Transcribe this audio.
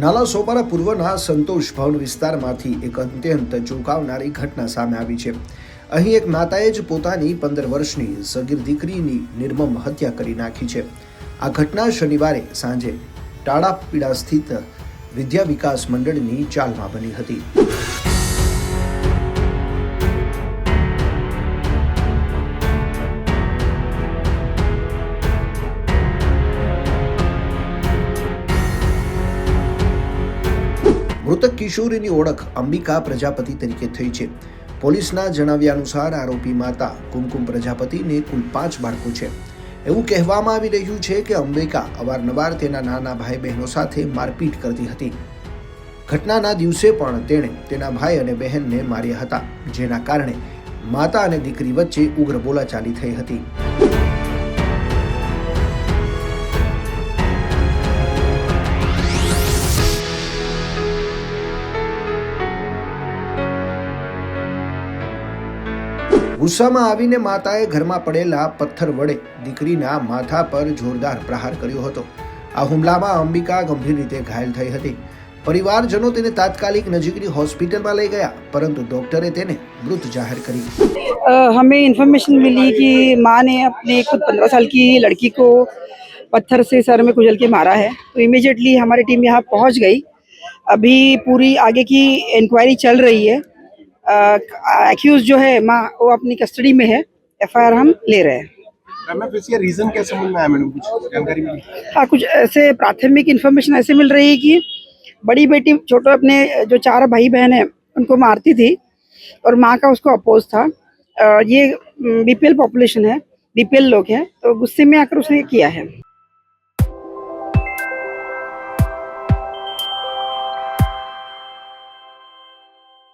નાલા સોપારા પૂર્વના સંતોષ ભવન વિસ્તારમાંથી એક અત્યંત ચોંકાવનારી ઘટના સામે આવી છે. અહીં એક માતાએ જ પોતાની પંદર વર્ષની સગીર દીકરીની નિર્મમ હત્યા કરી નાખી છે. આ ઘટના શનિવારે સાંજે ટાળાપીડા સ્થિત વિદ્યા વિકાસ મંડળની ચાલમાં બની હતી. મૃતક કિશોરીની ઓળખ અંબિકા પ્રજાપતિ તરીકે થઈ છે. પોલીસના જણાવ્યા અનુસાર આરોપી માતા કુમકુમ પ્રજાપતિને કુલ પાંચ બાળકો છે. એવું કહેવામાં આવી રહ્યું છે કે અંબિકા અવારનવાર તેના નાના ભાઈ બહેનો સાથે મારપીટ કરતી હતી. ઘટનાના દિવસે પણ તેણે તેના ભાઈ અને બહેનને માર્યા હતા, જેના કારણે માતા અને દીકરી વચ્ચે ઉગ્ર બોલાચાલી થઈ હતી. ગુસ્સામાં આવીને માતાએ ઘરમાં પડેલા પથ્થર વડે દીકરીના માથા પર જોરદાર પ્રહાર કર્યો હતો આ હુમલામાં અંબિકા ગંભીર રીતે ઘાયલ થઈ હતી પરિવારજનો તેને તાત્કાલિક નજીકની હોસ્પિટલમાં લઈ ગયા પરંતુ ડોક્ટરે તેને મૃત જાહેર કરી अ, हमें इन्फॉर्मेशन मिली कि माँ ने अपने खुद पंद्रह साल की लड़की को पत्थर से सर में कुचल के मारा है तो इमिजिएटली हमारी टीम यहाँ पहुँच गई अभी पूरी आगे की इंक्वायरी चल रही है एक्यूज जो है माँ वो अपनी कस्टडी में है। एफआईआर हम ले रहे हैं। रीजन क्या समझ में आया मैडम? कुछ जानकारी मिली? हाँ कुछ ऐसे प्राथमिक इन्फॉर्मेशन ऐसे मिल रही है कि बड़ी बेटी छोटे अपने जो चार भाई बहन हैं उनको मारती थी और माँ का उसको अपोज था। ये बीपीएल पॉपुलेशन है बीपीएल लोग हैं तो गुस्से में आकर उसने किया है।